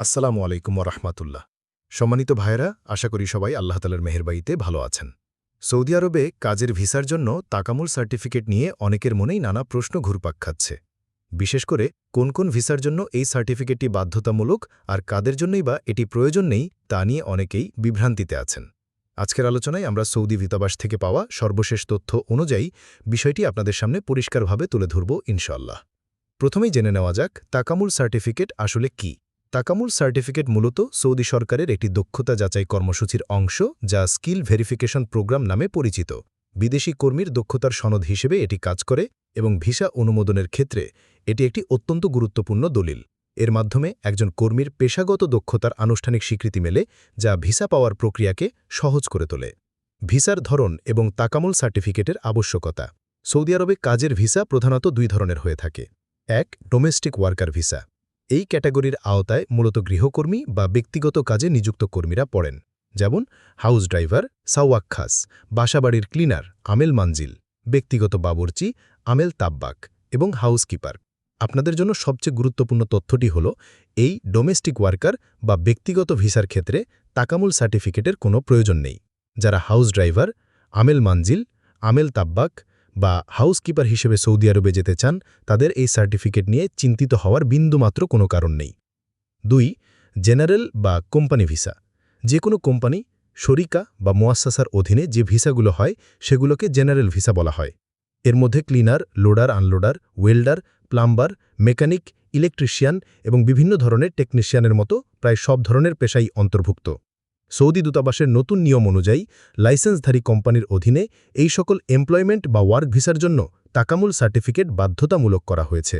আসসালামু আলাইকুম রহমাতুল্লাহ। সম্মানিত ভাইয়েরা, আশা করি সবাই আল্লাহ তালার মেহেরবাইতে ভালো আছেন। সৌদি আরবে কাজের ভিসার জন্য তাকামুল সার্টিফিকেট নিয়ে অনেকের মনেই নানা প্রশ্ন ঘুরপাক খাচ্ছে। বিশেষ করে কোন কোন ভিসার জন্য এই সার্টিফিকেটটি বাধ্যতামূলক আর কাদের জন্যই বা এটি প্রয়োজন নেই তা নিয়ে অনেকেই বিভ্রান্তিতে আছেন। আজকের আলোচনায় আমরা সৌদি ভিতাবাস থেকে পাওয়া সর্বশেষ তথ্য অনুযায়ী বিষয়টি আপনাদের সামনে পরিষ্কারভাবে তুলে ধরব ইনশাল্লাহ প্রথমেই জেনে নেওয়া যাক তাকামুল সার্টিফিকেট আসলে কী। তাকামুল সার্টিফিকেট মূলত সৌদি সরকারের একটি দক্ষতা যাচাই কর্মসূচির অংশ যা স্কিল ভেরিফিকেশন প্রোগ্রাম নামে পরিচিত। বিদেশি কর্মীর দক্ষতার সনদ হিসেবে এটি কাজ করে এবং ভিসা অনুমোদনের ক্ষেত্রে এটি একটি অত্যন্ত গুরুত্বপূর্ণ দলিল। এর মাধ্যমে একজন কর্মীর পেশাগত দক্ষতার আনুষ্ঠানিক স্বীকৃতি মেলে যা ভিসা পাওয়ার প্রক্রিয়াকে সহজ করে তোলে। ভিসার ধরন এবং তাকামুল সার্টিফিকেটের আবশ্যকতা। সৌদি আরবে কাজের ভিসা প্রধানত দুই ধরনের হয়ে থাকে। এক, ডোমেস্টিক ওয়ার্কার ভিসা। এই ক্যাটাগরির আওতায় মূলত গৃহকর্মী বা ব্যক্তিগত কাজে নিযুক্ত কর্মীরা পড়েন, যেমন হাউস ড্রাইভার সাওয়াক খাস, বাসাবাড়ির ক্লিনার আমেল মানজিল, ব্যক্তিগত বাবরচি আমেল তাব্বাক এবং হাউসকিপার। আপনাদের জন্য সবচেয়ে গুরুত্বপূর্ণ তথ্যটি হল, এই ডোমেস্টিক ওয়ার্কার বা ব্যক্তিগত ভিসার ক্ষেত্রে তাকামুল সার্টিফিকেটের কোনো প্রয়োজন নেই। যারা হাউস ড্রাইভার, আমেল মানজিল, আমেল তাব্বাক বা হাউসকিপার হিসেবে সৌদি আরবে যেতে চান, তাদের এই সার্টিফিকেট নিয়ে চিন্তিত হওয়ার বিন্দুমাত্র কোনো কারণ নেই। দুই জেনারেল বা কোম্পানি ভিসা যে কোনো কোম্পানি শরিকা বা মোয়াসাসার অধীনে যে ভিসাগুলো হয়, সেগুলোকে জেনারেল ভিসা বলা হয়। এর মধ্যে cleaner loader unloader welder plumber mechanic electrician এবং বিভিন্ন ধরনের টেকনিশিয়ানের মতো প্রায় সব ধরনের পেশাই অন্তর্ভুক্ত। সৌদি দূতাবাসের নতুন নিয়ম অনুযায়ী লাইসেন্সধারী কোম্পানির অধীনে এই সকল এমপ্লয়মেন্ট বা ওয়ার্ক ভিসার জন্য তাকামুল সার্টিফিকেট বাধ্যতামূলক করা হয়েছে।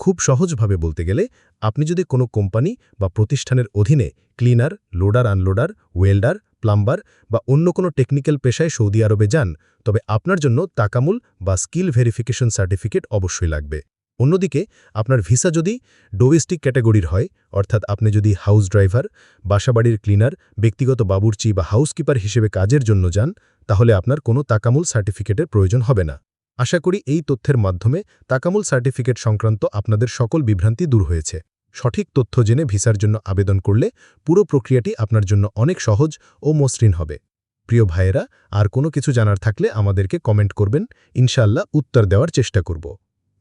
খুব সহজভাবে বলতে গেলে, আপনি যদি কোনো কোম্পানি বা প্রতিষ্ঠানের অধীনে cleaner, loader, unloader, welder, plumber বা অন্য কোনো টেকনিক্যাল পেশায় সৌদি আরবে যান, তবে আপনার জন্য তাকামুল বা স্কিল ভেরিফিকেশন সার্টিফিকেট অবশ্যই লাগবে। অন্যদিকে, আপনার ভিসা যদি ডোমেস্টিক ক্যাটাগরির হয়, অর্থাৎ আপনি যদি হাউস ড্রাইভার, বাসাবাড়ির ক্লিনার, ব্যক্তিগত বাবুর্চি বা হাউসকিপার হিসেবে কাজের জন্য যান, তাহলে আপনার কোনো তাকামুল সার্টিফিকেটের প্রয়োজন হবে না। আশা করি এই তথ্যের মাধ্যমে তাকামুল সার্টিফিকেট সংক্রান্ত আপনাদের সকল বিভ্রান্তি দূর হয়েছে। সঠিক তথ্য জেনে ভিসার জন্য আবেদন করলে পুরো প্রক্রিয়াটি আপনার জন্য অনেক সহজ ও মসৃণ হবে। প্রিয় ভাইয়েরা, আর কোনো কিছু জানার থাকলে আমাদেরকে কমেন্ট করবেন ইনশাল্লাহ উত্তর দেওয়ার চেষ্টা করব।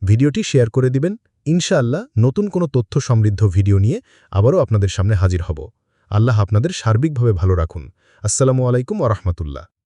ভিডিওটি শেয়ার করে দিবেন। ইনশাআল্লাহ নতুন কোনো তথ্য সমৃদ্ধ ভিডিও নিয়ে আবারও আপনাদের সামনে হাজির হব। আল্লাহ আপনাদের সার্বিকভাবে ভালো রাখুন। আসসালামু আলাইকুম আরহামতুল্লাহ